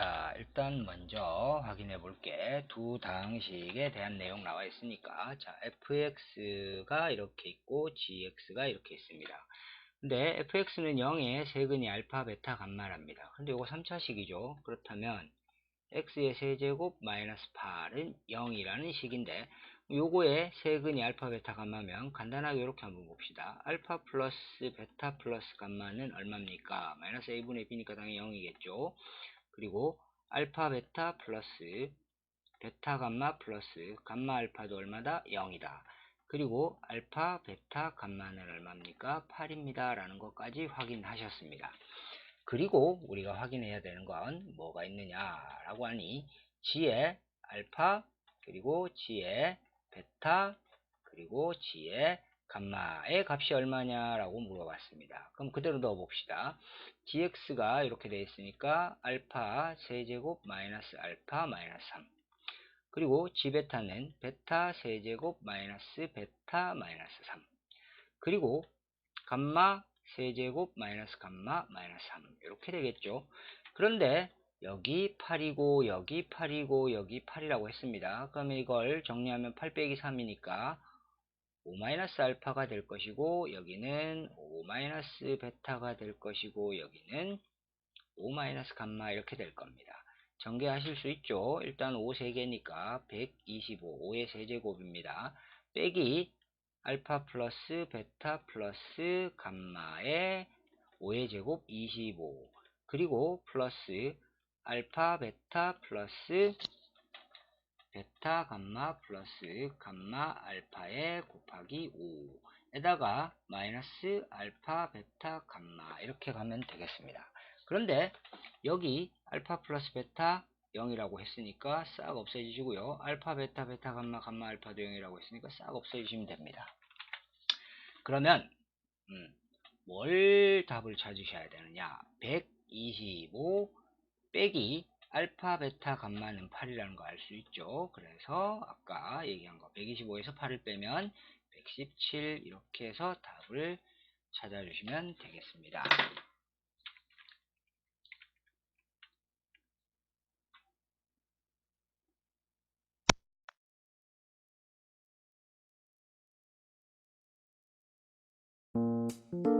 자, 일단 먼저 확인해 볼게. 두 당식에 대한 내용 나와 있으니까. 자, fx가 이렇게 있고, gx가 이렇게 있습니다. 근데 fx는 0에 세근이 알파, 베타, 감마랍니다. 근데 이거 3차식이죠. 그렇다면 x의 세제곱 마이너스 8은 0이라는 식인데 요거에 세근이 알파, 베타, 감마면 간단하게 이렇게 한번 봅시다. 알파 플러스 베타 플러스 감마는 얼마입니까? 마이너스 a분의 b니까 당연히 0이겠죠. 그리고 알파 베타 플러스 베타 감마 플러스 감마 알파도 얼마다? 0이다. 그리고 알파 베타 감마는 얼마입니까? 8입니다. 라는 것까지 확인하셨습니다. 그리고 우리가 확인해야 되는 건 뭐가 있느냐라고 하니 g의 알파 그리고 g의 베타 그리고 g의 감마의 값이 얼마냐라고 물어봤습니다. 그럼 그대로 넣어 봅시다. gx가 이렇게 되어 있으니까 알파 세제곱 마이너스 알파 마이너스 3 그리고 g베타는 베타 세제곱 마이너스 베타 마이너스 3 그리고 감마 세제곱 마이너스 감마 마이너스 3 이렇게 되겠죠. 그런데 여기 8이고 여기 8이고 여기 8이라고 했습니다. 그러면 이걸 정리하면 8 빼기 3이니까 5 마이너스 알파가 될 것이고 여기는 5 마이너스 베타가 될 것이고 여기는 5 마이너스 감마 이렇게 될 겁니다. 전개하실 수 있죠. 일단 5 3개니까 125, 5의 세제곱입니다. 빼기 알파 플러스 베타 플러스 감마의 5의 제곱 25 그리고 플러스 알파 베타 플러스 베타 감마 플러스 감마 알파에 곱하기 5에다가 마이너스 알파 베타 감마 이렇게 가면 되겠습니다. 그런데 여기 알파 플러스 베타 0이라고 했으니까 싹 없애주시고요. 알파 베타 베타 감마 감마 알파도 0이라고 했으니까 싹 없애주시면 됩니다. 그러면 음, 뭘 답을 찾으셔야 되느냐 125 빼기 알파 베타 감마는 8이라는 거 알 수 있죠 그래서 아까 얘기한 거 125에서 8을 빼면 117 이렇게 해서 답을 찾아주시면 되겠습니다 you.